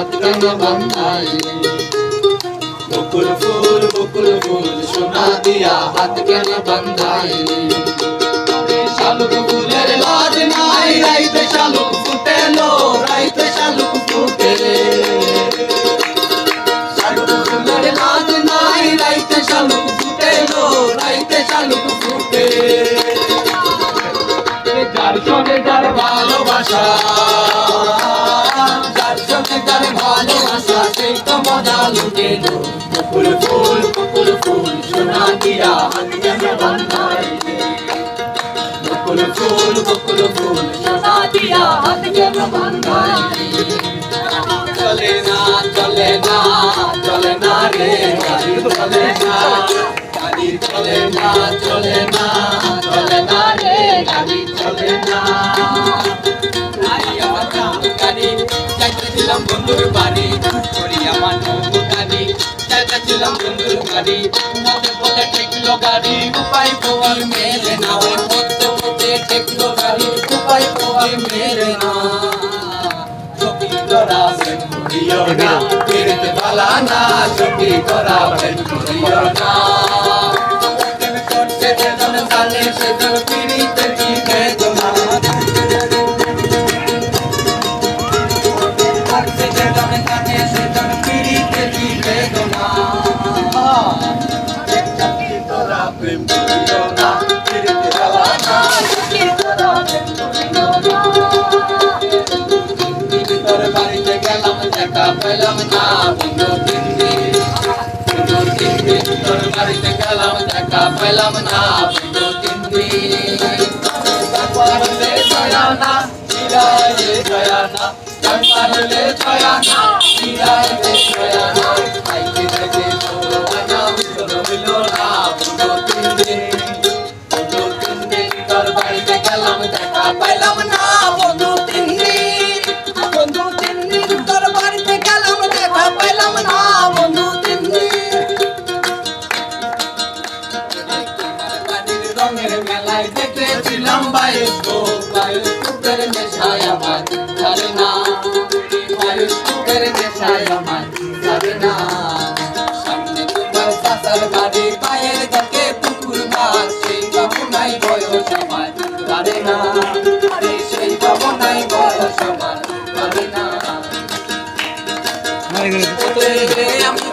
হাত কেন বান্ধাইলি বকুল ফুল বকুল ফুল সোনা দিয়া হাত কেন বান্ধাইলি শালুক ফুলের লাজ নাই, রাইতে শালুক ফুটেলো, রাইতে শালুক ফুটে। শালুক ফুলের লাজ নাই, রাইতে শালুক ফুটেলো, রাইতে শালুক ফুটে। যার সঙ্গে যার ভালোবাসা। লুটে লো বকুল ফুল বকুল ফুল, সোনা দিয়া হাত কেন বান্ধাইলি বকুল ফুল বকুল ফুল সোনা দিয়া হাত কেন বান্ধাইলি চলে না চলে না চলে না রে। গাড়ি চলে না চলে না চলে না রে। গাড়ি চলে না। চাইতেছিলাম বন্ধুর বাড়ি পথে পথে ঠেকলো গাড়ি, উপায় পোয়ার মেলে না। ওই পথে পথে ঠেকলো গাড়ি, উপায় পোয়ার মেলে না। করা পেলাম না বন্ধু তিন্দি বন্ধু তিন্দি তোর বাড়িতে গেলাম দেখা পেলাম না বন্ধু তিন্দি পারলে ছয়া না চিরাইলে ছয়া না পারলে ছয়া না চিরাইলে ছয়া না পেলাম না বন্ধু তিন্দি বন্ধু তিন্নি, তোর বাড়িতে গেলাম, দেখা পেলাম না বন্ধু তিন্নি। রঙের মেলায় দেখেছিলাম বায়ুস্কোপ বায়ুস্কোপের নেশায় আমার ছাড়ে না বায়ুস্কোপের নেশায় আমার আমি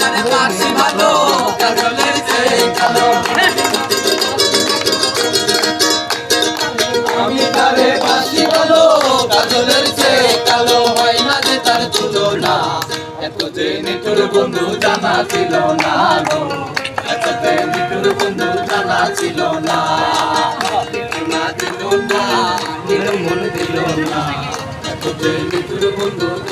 তারে বাসি ভালো কাজলের চেয়ে কালো আমি তারে বাসি ভালো কাজলের চেয়ে কালো হয় না যে তার তুলনা এত ছিল না এত বন্ধু জানা ছিল না এত বন্ধু